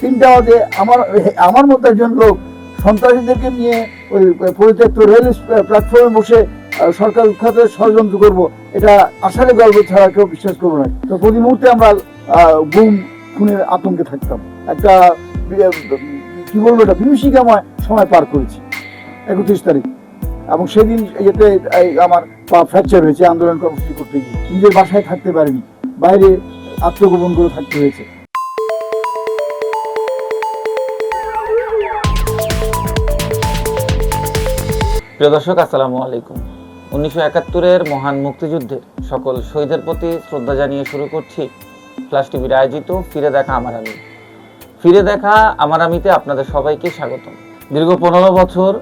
তিনটা বাজে আমার আমার মতো একজন লোক সন্ত্রাসীদেরকে নিয়ে ওই পরিত্যক্ত রেল প্ল্যাটফর্মে বসে সরকার উৎখাতের ষড়যন্ত্র করব, এটা আষাঢ়ে গল্প ছাড়া কেউ বিশ্বাস করব না। তো প্রতি মুহূর্তে আমরা গুম, খুনের আতঙ্কে থাকতাম। একটা কি বলব এটা, বিভীষিকাময় সময় পার করেছি, একত্রিশ তারিখ। এবং সেদিন এতে আমার পা ফ্র্যাকচার হয়েছে, আন্দোলন কর্মসূচি করতে গিয়ে। নিজের বাসায় থাকতে পারিনি, বাইরে আত্মগোপন করে থাকতে হয়েছে। প্রিয় দর্শক, আসসালামু আলাইকুম। উনিশশো একাত্তরের মহান মুক্তিযুদ্ধে সকল শহীদের প্রতি শ্রদ্ধা জানিয়ে শুরু করছি ফ্লাশ টিভির আয়োজিত ফিরে দেখা আমার আমি ফিরে দেখা আমার আমিতে আপনাদের সবাইকে স্বাগতম। দীর্ঘ পনেরো বছর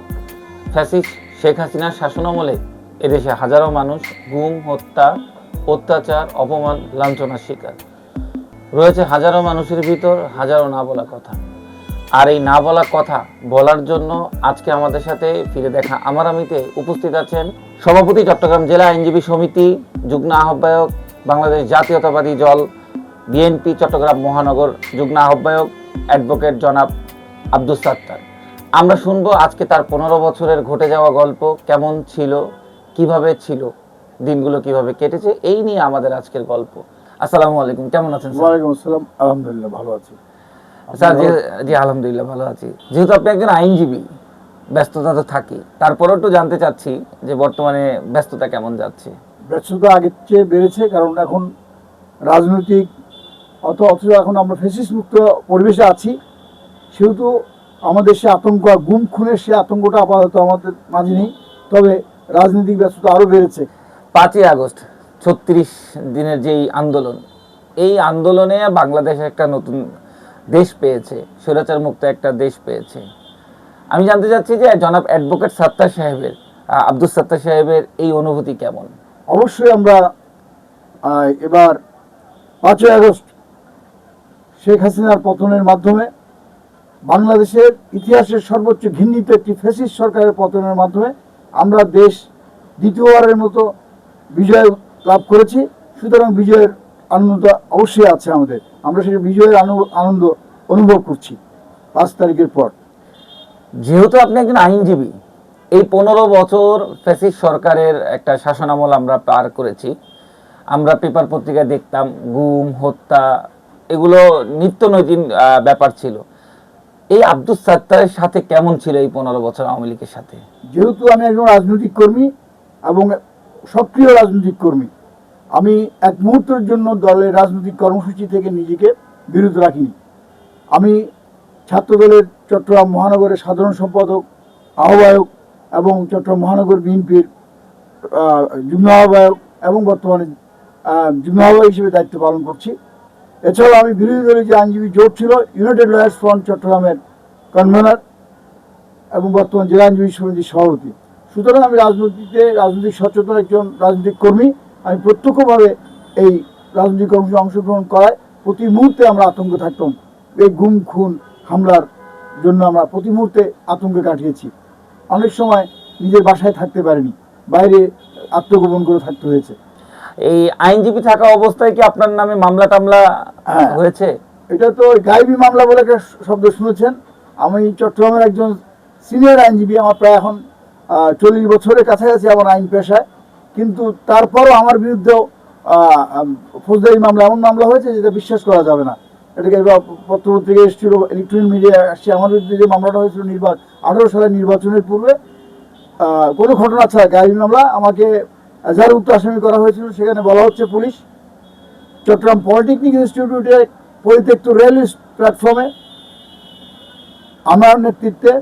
ফ্যাসিস্ট শেখ হাসিনার শাসনামলে এদেশে হাজারো মানুষ গুম, হত্যা, অত্যাচার, অপমান, লাঞ্ছনার শিকার। রয়েছে হাজারো মানুষের ভিতর হাজারো না বলা কথা। আর এই না বলা কথা বলার জন্য আজকে আমাদের সাথে ফিরে দেখা আমার আমিতে উপস্থিত আছেন সভাপতি চট্টগ্রাম জেলা আইনজীবী সমিতি, যুগ্ম আহ্বায়ক, বাংলাদেশ জাতীয়তাবাদী দল, বিএনপি চট্টগ্রাম মহানগর, যুগ্ম আহ্বায়ক অ্যাডভোকেট জনাব আব্দুস সাত্তার। আমরা শুনব আজকে তার পনেরো বছরের ঘটে যাওয়া গল্প, কেমন ছিল, কীভাবে ছিল, দিনগুলো কীভাবে কেটেছে, এই নিয়ে আমাদের আজকের গল্প। আসসালামু আলাইকুম, কেমন আছেন? ওয়ালাইকুম আসসালাম, আলহামদুলিল্লাহ, ভালো আছি। স্যার জি জি আলহামদুলিল্লাহ ভালো আছি। যেহেতু আপনি একজন আইনজীবী ব্যস্ততা তো থাকি তারপরেও একটু জানতে চাচ্ছি যে বর্তমানে ব্যস্ততা কেমন যাচ্ছে? ব্যস্ততা আগের চেয়ে বেড়েছে কারণ এখন রাজনৈতিক অত অথচ এখন আমরা ফেসিস মুক্ত পরিবেশে আছি। সেহেতু আমাদের সে আতঙ্ক আর গুম খুনের সে আতঙ্কটা আপাতত আমাদের মাঝে নেই। তবে রাজনৈতিক ব্যস্ততা আরও বেড়েছে। পাঁচই আগস্ট ছত্রিশ দিনের যেই আন্দোলন এই আন্দোলনে বাংলাদেশ একটা নতুন দেশ পেয়েছে স্বৈরাচার মুক্ত একটা দেশ পেয়েছে। আমি জানতে চাচ্ছি যে জনাব অ্যাডভোকেট সাত্তার সাহেবের আব্দুল সাত্তার সাহেবের এই অনুভূতি কেমন? অবশ্যই আমরা এবার পাঁচই আগস্ট শেখ হাসিনার পতনের মাধ্যমে বাংলাদেশের ইতিহাসের সর্বোচ্চ ঘৃণিত একটি ফ্যাসিস্ট সরকারের পতনের মাধ্যমে আমরা দেশ দ্বিতীয়বারের মতো বিজয় লাভ করেছি। সুতরাং বিজয়ের আনন্দ অবশ্যই আছে আমাদের। আমরা সেই বিজয়ের আনন্দ অনুভব করছি পাঁচ তারিখের পর। যেহেতু আপনি একজন আইনজীবী এই পনেরো বছর ফ্যাসিস সরকারের একটা শাসনামল আমরা পার করেছি। আমরা পেপার পত্রিকায় দেখতাম গুম হত্যা এগুলো নিত্য নৈতিক ব্যাপার ছিল। এই আব্দুল সাত্তারের সাথে কেমন ছিল এই পনেরো বছর আওয়ামী লীগের সাথে? যেহেতু আমি একজন রাজনৈতিক কর্মী এবং সক্রিয় রাজনৈতিক কর্মী আমি এক মুহূর্তের জন্য দলের রাজনৈতিক কর্মসূচি থেকে নিজেকে বিরত রাখিনি। আমি ছাত্রদলের চট্টগ্রাম মহানগরের সাধারণ সম্পাদক, আহ্বায়ক এবং চট্টগ্রাম মহানগর বিএনপির যুগ্ম আহ্বায়ক এবং বর্তমানে যুগ্ম আহ্বায়ক হিসেবে দায়িত্ব পালন করছি। এছাড়াও আমি বিরোধী দলের যে আইনজীবী জোট ছিল ইউনাইটেড লয়ার্স ফ্রন্ট চট্টগ্রামের কনভেনার এবং বর্তমান জেলা আইনজীবী সমিতির সভাপতি। সুতরাং আমি রাজনীতিতে রাজনৈতিক সচেতন একজন রাজনৈতিক কর্মী। আমি প্রত্যক্ষভাবে এই রাজনৈতিক কর্মসূচি অংশগ্রহণ করায় প্রতি মুহূর্তে আমরা আতঙ্ক থাকতাম। এই গুম খুন হামলার জন্য আমরা প্রতি মুহূর্তে আতঙ্কে কাটিয়েছি। অনেক সময় নিজের বাসায় থাকতে পারিনি বাইরে আত্মগোপন করে থাকতে হয়েছে। এই আইনজীবী থাকা অবস্থায় কি আপনার নামে মামলা টামলা হ্যাঁ। হয়েছে? এটা তো গাইবি মামলা বলে একটা শব্দ শুনেছেন। আমি চট্টগ্রামের একজন সিনিয়র আইনজীবী আমার প্রায় এখন চল্লিশ বছরের কাছাকাছি আমার আইন পেশায়। কিন্তু তারপরও আমার বিরুদ্ধেও ফৌজদারি মামলা এমন মামলা হয়েছে যেটা বিশ্বাস করা যাবে না। এটাকে পত্রপত্রিকা এসেছিল ইলেকট্রনিক মিডিয়া আসছে, আমার বিরুদ্ধে যে মামলাটা হয়েছিল নির্বাচন আঠারো সালের নির্বাচনের পূর্বে কোনো ঘটনা ছাড়া গাইবি মামলা আমাকে যার উত্তর আসামি করা হয়েছিল, সেখানে বলা হচ্ছে পুলিশ চট্টগ্রাম পলিটেকনিক ইনস্টিটিউটের পরিত্যক্ত রেল প্ল্যাটফর্মে আমার নেতৃত্বে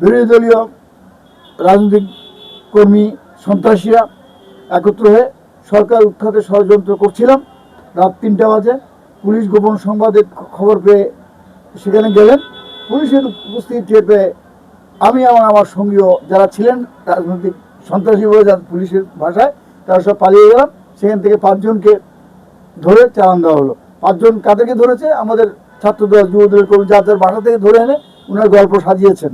বিরোধী দলীয় রাজনৈতিক কর্মী সন্ত্রাসীরা একত্র হয়ে সরকার উৎখাতে ষড়যন্ত্র করছিলাম। রাত তিনটা বাজে পুলিশ গোপন সংবাদে খবর পেয়ে সেখানে গেলেন। পুলিশের উপস্থিতি টের পেয়ে আমি এবং আমার সঙ্গীয় যারা ছিলেন রাজনৈতিক সন্ত্রাসী বলে যার পুলিশের ভাষায় তারা সব পালিয়ে গেলাম। সেখান থেকে পাঁচজনকে ধরে চালান দেওয়া হলো। পাঁচজন কাদেরকে ধরেছে? আমাদের ছাত্রদল, যুবদলের কর্মী যার যার বাসা থেকে ধরে এনে উনার গল্প সাজিয়েছেন।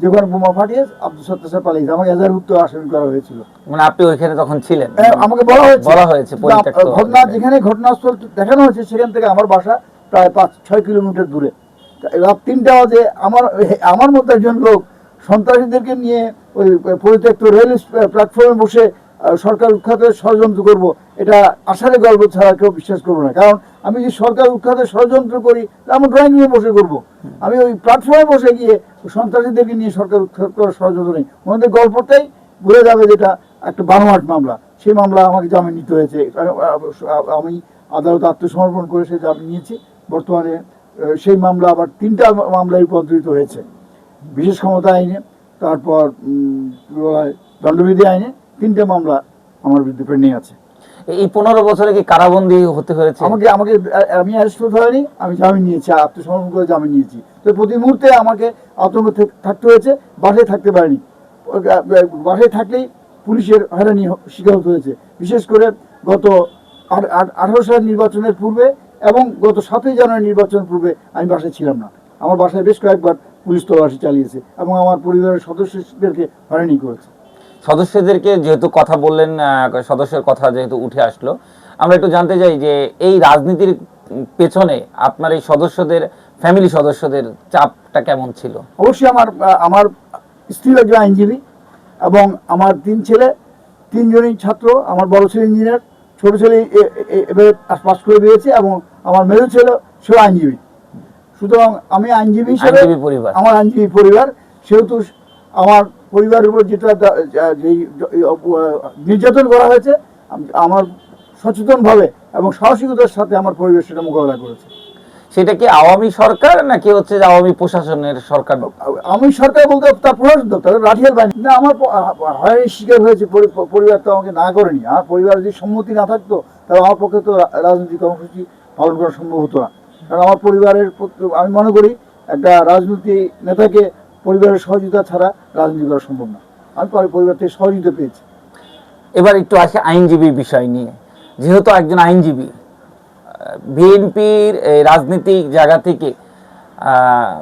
যেখানে বোমা ফাটিয়ে আব্দুল সত্তার সাহেব পালিয়ে আমাকে এজাহারভুক্ত আসামি করা হয়েছিল। মানে আপনি ওইখানে তখন ছিলেন? হ্যাঁ, আমাকে বলা হয়েছে। বলা হয়েছে ঘটনা যেখানে ঘটনাস্থল দেখানো হয়েছে সেখান থেকে আমার বাসা প্রায় পাঁচ ছয় কিলোমিটার দূরে। রাত তিনটা বাজে আমার আমার মতো একজন লোক সন্ত্রাসীদেরকে নিয়ে ওই পরিত্যক্ত রেল প্ল্যাটফর্মে বসে সরকার উৎখাতের ষড়যন্ত্র করব, এটা আষাঢ়ে গল্প ছাড়া কেউ বিশ্বাস করব না। কারণ আমি যদি সরকার উৎখাতের ষড়যন্ত্র করি তা আমার ড্রয়িং রুমে বসে করব। আমি ওই প্ল্যাটফর্মে বসে গিয়ে সন্ত্রাসীদেরকে নিয়ে সরকার উৎখাত করার ষড়যন্ত্র নেই। ওনাদের গল্পটাই ঘুরে যাবে যেটা একটা বানোয়াট মামলা। সেই মামলা আমাকে জামিন নিতে হয়েছে। আমি- আমি আদালত আত্মসমর্পণ করে সে জামিন নিয়েছি। বর্তমানে সেই মামলা আবার তিনটা মামলায় রূপান্তরিত হয়েছে। বিশেষ ক্ষমতা আইনে, তারপর দণ্ডবিধি আইনে তিনটে মামলা আমার বিরুদ্ধে পেন্ডিং আছে। এই পনেরো বছরে কি কারাবন্দী হতে হয়েছে? আমাকে আমাকে আমি অ্যারেস্ট হয়নি আমি জামিন নিয়েছি আত্মসমর্পণ করে জামিন নিয়েছি। তো প্রতি মুহূর্তে আমাকে আতঙ্ক থাকতে হয়েছে বাসায় থাকতে পারিনি। বাসায় থাকলেই পুলিশের হয়রানি শিকার হতে হয়েছে। বিশেষ করে গত আঠারো সালের নির্বাচনের পূর্বে এবং গত সাতই জানুয়ারি নির্বাচনের পূর্বে আমি বাসায় ছিলাম না। আমার বাসায় বেশ কয়েকবার পুলিশ তল্লাশি চালিয়েছে এবং আমার পরিবারের সদস্যদেরকে হয়রানি করেছে। সদস্যদেরকে যেহেতু কথা বললেন সদস্যের কথা যেহেতু উঠে আসলো আমরা একটু জানতে চাই যে এই রাজনীতির পেছনে আপনার এই সদস্যদের ফ্যামিলি সদস্যদের চাপটা কেমন ছিল অবশ্যই আমার আমার স্ত্রী একজন আইনজীবী এবং আমার তিন ছেলে তিনজনই ছাত্র আমার বড় ছেলে ইঞ্জিনিয়ার ছোট ছেলে এবারে পাস করে দিয়েছে এবং আমার মেজো ছেলে সেও আইনজীবী সুতরাং আমি আইনজীবী হিসেবে পরিবার। আমার আইনজীবী পরিবার সেহেতু আমার পরিবারের উপর যেটা যেই নির্যাতন করা হয়েছে আম- আমার সচেতনভাবে এবং সাহসিকতার সাথে আমার পরিবার সেটা মোকাবেলা করেছে। সেটা কি আওয়ামী সরকার নাকি হচ্ছে আওয়ামী প্রশাসনের সরকার? আমি সরকার বলতে তার প্রশাসন দপ্তর রাঠিয়াল বাহিনী। না আমার হয়রানির শিকার হয়েছে পরিবার তো আমাকে না করেনি। আর পরিবার যদি সম্মতি না থাকতো তাহলে আমার পক্ষে তো রাজনৈতিক কর্মসূচি পালন করা সম্ভব হতো না। কারণ আমার পরিবারের আমি মনে করি একটা রাজনৈতিক নেতাকে পরিবারের সহযোগিতা ছাড়া রাজনীতি করা সম্ভব না। আমি পরি- পরিবার থেকে সহযোগিতা পেয়েছি। এবার একটু আসে আইনজীবীর বিষয় নিয়ে। যেহেতু একজন আইনজীবী বিএনপির রাজনৈতিক জায়গা থেকে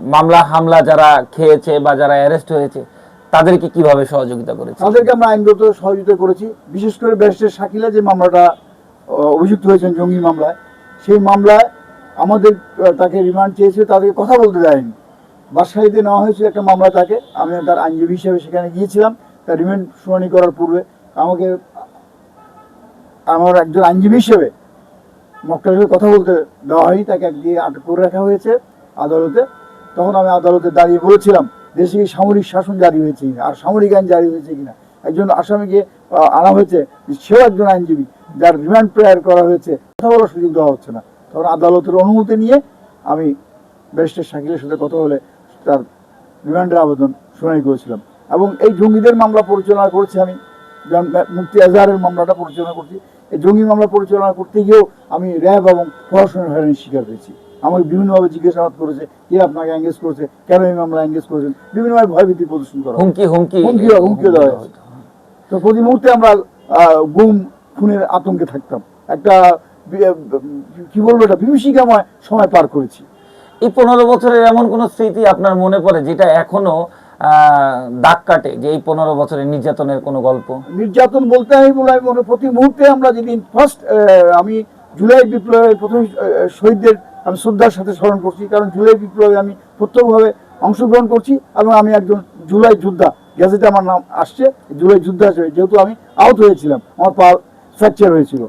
মামলা হামলা যারা খেয়েছে বা যারা অ্যারেস্ট হয়েছে তাদেরকে কীভাবে সহযোগিতা করেছে তাদেরকে আমরা আইনগত সহযোগিতা করেছি। বিশেষ করে ব্যারিস্টার শাকিলা যে মামলাটা অভিযুক্ত হয়েছেন জঙ্গি মামলায় সেই মামলায় আমাদের তাকে রিমান্ড চেয়েছে তাদেরকে কথা বলতে দেয়নি। বাদশাহীতে নেওয়া হয়েছিল একটা মামলা তাকে। আমি তার আইনজীবী হিসেবে সেখানে গিয়েছিলাম। তার রিমান্ড শুনানি করার পূর্বে আমাকে আমার একজন আইনজীবী হিসেবে মক্কেলের কথা বলতে দেওয়া হয়নি, তাকে একদিকে আটক করে রাখা হয়েছে আদালতে। তখন আমি আদালতে দাঁড়িয়ে বলেছিলাম, দেশে কি সামরিক শাসন জারি হয়েছে কিনা? আর সামরিক আইন জারি হয়েছে কিনা? একজন আসামিকে আনা হয়েছে সেও একজন আইনজীবী, যার রিমান্ড প্রেয়ার করা হয়েছে। কথা বলার সুযোগ দেওয়া হচ্ছে না। তখন আদালতের অনুমতি নিয়ে আমি ব্যারিস্টার শাকিলের সাথে কথা বলে তার রিমান্ডের আবেদন শুনানি করেছিলাম। এবং এই জঙ্গিদের মামলা পরিচালনা করেছি আমি মুফতি আজহারের মামলাটা পরিচালনা করছি। এই জঙ্গি মামলা পরিচালনা করতে গিয়েও আমি র্যাব এবং প্রশাসনের হয়রানির শিকার হয়েছি। আমাকে বিভিন্নভাবে জিজ্ঞাসাবাদ করেছে কে আপনাকে এঙ্গেজ করেছে কেন এই মামলা এঙ্গেজ করেছেন? বিভিন্নভাবে ভয়ভীতি প্রদর্শন করা হুমকি হুমকি হুমকি হুমকি দেওয়া হয়েছে তো প্রতি মুহূর্তে আমরা গুম খুনের আতঙ্কে থাকতাম। একটা কি বলব এটা বিভীষিকাময় সময় পার করেছি। এই পনেরো বছরের এমন কোন স্মৃতি আপনার মনে পড়ে যেটা এখনও দাগ কাটে যে এই পনেরো বছরের নির্যাতনের কোনো গল্প? নির্যাতন বলতে আমি বলে আমি মনে প্রতি মুহূর্তে আমরা যেদিন ফার্স্ট আমি জুলাই বিপ্লবের প্রথম শহীদদের আমি শ্রদ্ধার সাথে স্মরণ করছি, কারণ জুলাই বিপ্লবে আমি প্রত্যক্ষভাবে অংশগ্রহণ করছি এবং আমি একজন জুলাই যোদ্ধা। গ্যাজেটে আমার নাম আসছে, জুলাই যোদ্ধা হিসেবে। যেহেতু আমি আউট হয়েছিলাম, আমার পা ফ্র্যাকচার হয়েছিল।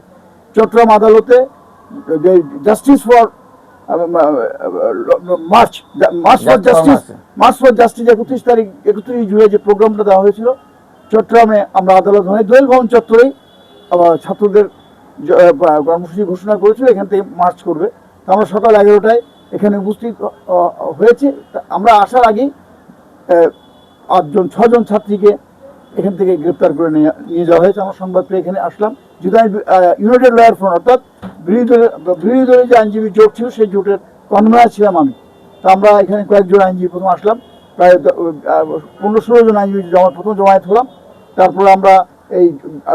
চট্টগ্রাম আদালতে justice for march march for justice march for justice একত্রিশ তারিখ একত্রিশ জুলাই যে প্রোগ্রামটা দেওয়া হয়েছিল চট্টগ্রামে আমরা আদালত মানে দোয়েল ভবন চত্বরেই ছাত্রদের কর্মসূচি ঘোষণা করেছিল এখান থেকে মার্চ করবে। তো আমরা সকাল এগারোটায় এখানে উপস্থিত হয়েছি। আমরা আসার আগেই আটজন ছজন ছাত্রীকে এখান থেকে গ্রেপ্তার করে নিয়ে নিয়ে যাওয়া হয়েছে। আমার সংবাদ পেয়ে এখানে আসলাম। আমি ইউনাইটেড লয়ার ফ্রন্ট অর্থাৎ বিরোধী দলের যে আইনজীবী জোট ছিল, সেই জোটের কনভেনার ছিলাম আমি। তো আমরা এখানে কয়েকজন আইনজীবী প্রথম আসলাম, প্রায় পনেরো ষোলো জন আইনজীবী জমা, প্রথম জমায়েত হলাম। তারপরে আমরা এই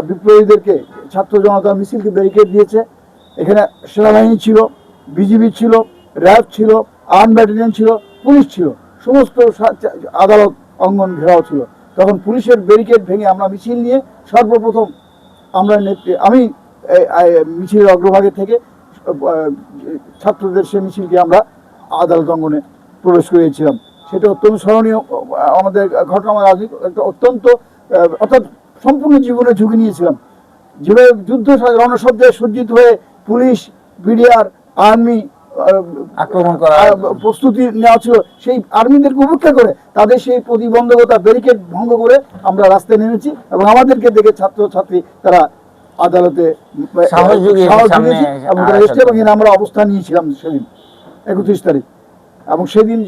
বিপ্লবীদেরকে, ছাত্র জনতা মিছিলকে ব্যারিকেড দিয়েছে। এখানে সেনাবাহিনী ছিল, বিজিবি ছিল, র্যাব ছিল, আর্ম ব্যাটালিয়ন ছিল, পুলিশ ছিল। সমস্ত আদালত অঙ্গন ঘেরাও ছিল। তখন পুলিশের ব্যারিকেড ভেঙে আমরা মিছিল নিয়ে সর্বপ্রথম আমরা আমি মিছিলের অগ্রভাগে থেকে ছাত্রদের সে মিছিলকে আমরা আদালত অঙ্গনে প্রবেশ করিয়েছিলাম। সেটা অত্যন্ত স্মরণীয় আমাদের ঘটনা আমার আজ একটা অত্যন্ত অর্থাৎ সম্পূর্ণ জীবনে ঝুঁকি নিয়েছিলাম। যেভাবে যুদ্ধ রণশব্দে সজ্জিত হয়ে পুলিশ, বিডিআর, আর্মি আক্রমণ করা প্রস্তুতি নেওয়া ছিল সেই আর্মিদেরকে উপেক্ষা করে তাদের সেই প্রতিবন্ধকতা ব্যারিকেড ভঙ্গ করে আমরা রাস্তায় নেমেছি এবং আমাদেরকে দেখে ছাত্র ছাত্রী তারা আদালতে সাহস জুগিয়েছে এবং তারা এসছে এবং আমরা অবস্থান নিয়েছিলাম সেদিন একত্রিশ তারিখ। এবং সেদিন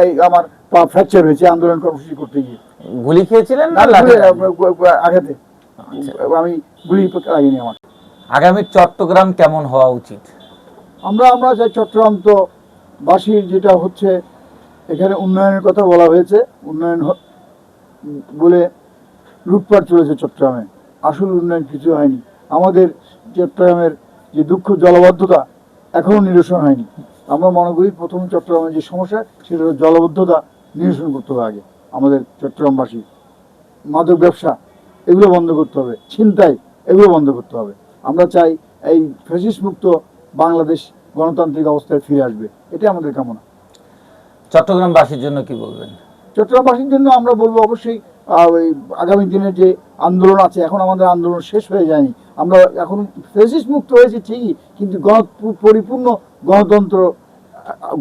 এই আমার পা ফ্র্যাকচার হয়েছে আন্দোলন কর্মসূচি করতে গিয়ে। গুলি খেয়েছিলেন না আঘাতে। আচ্ছা। আমি গুলি লাগেনি আমার আগামী চট্টগ্রাম কেমন হওয়া উচিত? আমরা আমরা চাই চট্টগ্রাম তো বাসীর যেটা হচ্ছে, এখানে উন্নয়নের কথা বলা হয়েছে। উন্নয়ন বলে লুটপাট চলেছে চট্টগ্রামে। আসল উন্নয়ন কিছু হয়নি। আমাদের চট্টগ্রামের যে দুঃখ জলবদ্ধতা, এখনও নিরসন হয়নি। আমরা মনে করি প্রথম চট্টগ্রামের যে সমস্যা, সেটা জলবদ্ধতা নিরসন করতে হবে আগে। আমাদের চট্টগ্রামবাসী, মাদক ব্যবসা, এগুলো বন্ধ করতে হবে। ছিনতাই, এগুলো বন্ধ করতে হবে। আমরা চাই এই ফ্যাসিস মুক্ত বাংলাদেশ গণতান্ত্রিক অবস্থায় ফিরে আসবে। এটাই আমাদের কামনা। চট্টগ্রামবাসীর জন্য কি বলবেন? চট্টগ্রামবাসীর জন্য আমরা বলব অবশ্যই ওই আগামী দিনে যে আন্দোলন আছে এখন আমাদের আন্দোলন শেষ হয়ে যায়নি। আমরা এখন ফেসিস মুক্ত হয়েছে ঠিকই কিন্তু গণ পরিপূর্ণ গণতন্ত্র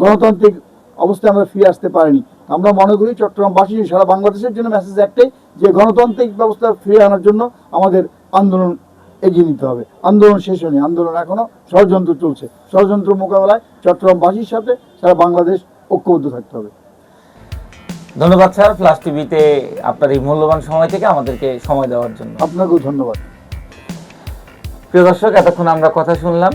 গণতান্ত্রিক অবস্থায় আমরা ফিরে আসতে পারিনি। আমরা মনে করি চট্টগ্রামবাসী সারা বাংলাদেশের জন্য মেসেজ একটাই যে গণতান্ত্রিক ব্যবস্থা ফিরে আনার জন্য আমাদের আন্দোলন এগিয়ে নিতে হবে। আন্দোলন শেষ হয়নি। আন্দোলন এখনও ষড়যন্ত্র চলছে। ষড়যন্ত্র মোকাবেলায় চট্টগ্রামবাসীর সাথে সারা বাংলাদেশ ঐক্যবদ্ধ থাকতে হবে। ধন্যবাদ স্যার। ফ্লাশ টিভিতে আপনার এই মূল্যবান সময় থেকে আমাদেরকে সময় দেওয়ার জন্য। আপনাকেও ধন্যবাদ। প্রিয় দর্শক এতক্ষণ আমরা কথা শুনলাম।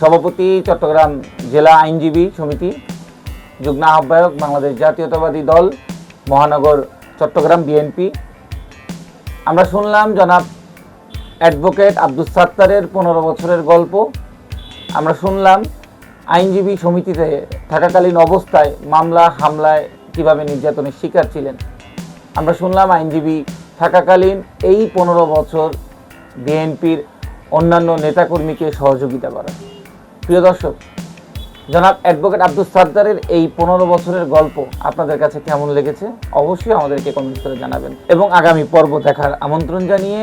সভাপতি চট্টগ্রাম জেলা আইনজীবী সমিতি যুগ্ম আহ্বায়ক বাংলাদেশ জাতীয়তাবাদী দল মহানগর চট্টগ্রাম বিএনপি। আমরা শুনলাম জনাব অ্যাডভোকেট আব্দুল সাত্তারের পনেরো বছরের গল্প। আমরা শুনলাম, আইনজীবী সমিতিতে থাকাকালীন অবস্থায় মামলা, হামলায় কীভাবে নির্যাতনের শিকার ছিলেন। আমরা শুনলাম, আইনজীবী থাকাকালীন এই পনেরো বছর বিএনপির অন্যান্য নেতাকর্মীকে সহযোগিতা করা প্রিয় দর্শক, জনাব অ্যাডভোকেট আব্দুল সাদ্দারের এই পনেরো বছরের গল্প আপনাদের কাছে কেমন লেগেছে? অবশ্যই আমাদেরকে কমেন্ট করে জানাবেন। এবং আগামী পর্ব দেখার আমন্ত্রণ জানিয়ে